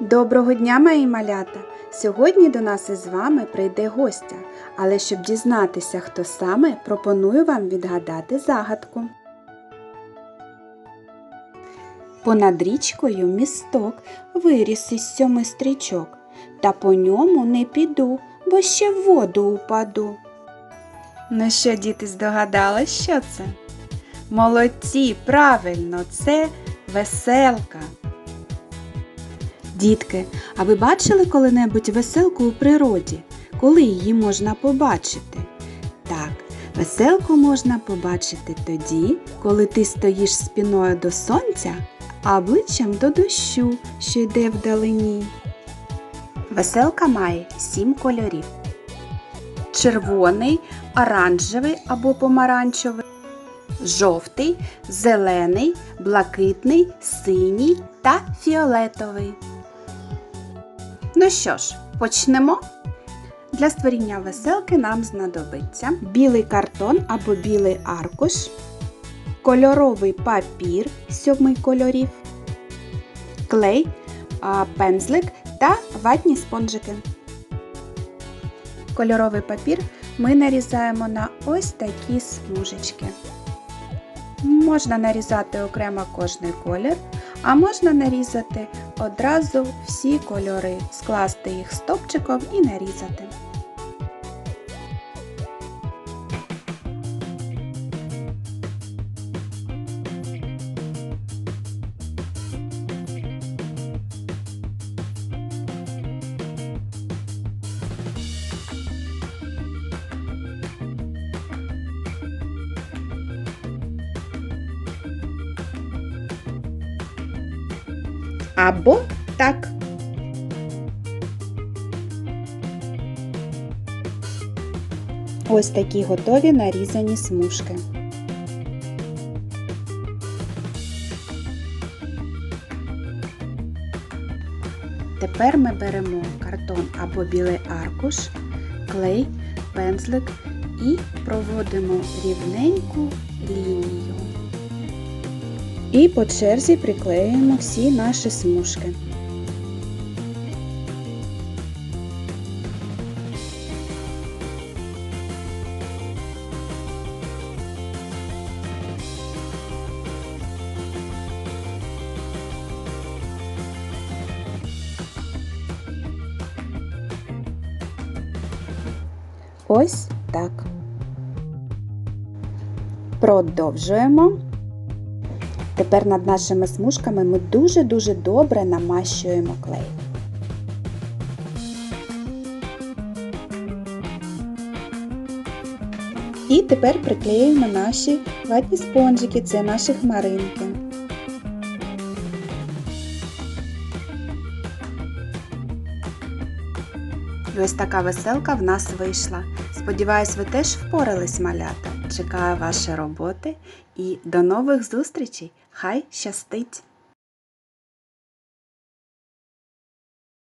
Доброго дня, мої малята! Сьогодні до нас із вами прийде гостя, але щоб дізнатися, хто саме, пропоную вам відгадати загадку. Понад річкою місток виріс із сьоми стрічок, та по ньому не піду, бо ще в воду упаду. Ну що, діти, здогадались, що це? Молодці, правильно, це веселка. Дітки, а ви бачили коли-небудь веселку у природі? Коли її можна побачити? Так, веселку можна побачити тоді, коли ти стоїш спіною до сонця, а обличчям до дощу, що йде вдалині. Веселка має сім кольорів: червоний, оранжевий або помаранчевий, жовтий, зелений, блакитний, синій та фіолетовий. Ну що ж, почнемо. Для створіння веселки нам знадобиться білий картон або білий аркуш, кольоровий папір сьомий кольорів, клей, пензлик та ватні спонжики. Кольоровий папір ми нарізаємо на ось такі смужечки. Можна нарізати окремо кожний колір, а можна нарізати одразу всі кольори, скласти їх стопчиком і нарізати. Або так. Ось такі готові нарізані смужки. Тепер ми беремо картон або білий аркуш, клей, пензлик і проводимо рівненьку лінію. І по черзі приклеюємо всі наші смужки. Ось так. Продовжуємо. Тепер над нашими смужками ми дуже-дуже добре намащуємо клей. І тепер приклеюємо наші ватні спонжики, це наші хмаринки. І ось така веселка в нас вийшла. Сподіваюсь, ви теж впорались малята. Чекаю ваші роботи і до нових зустрічей! Хай щастить!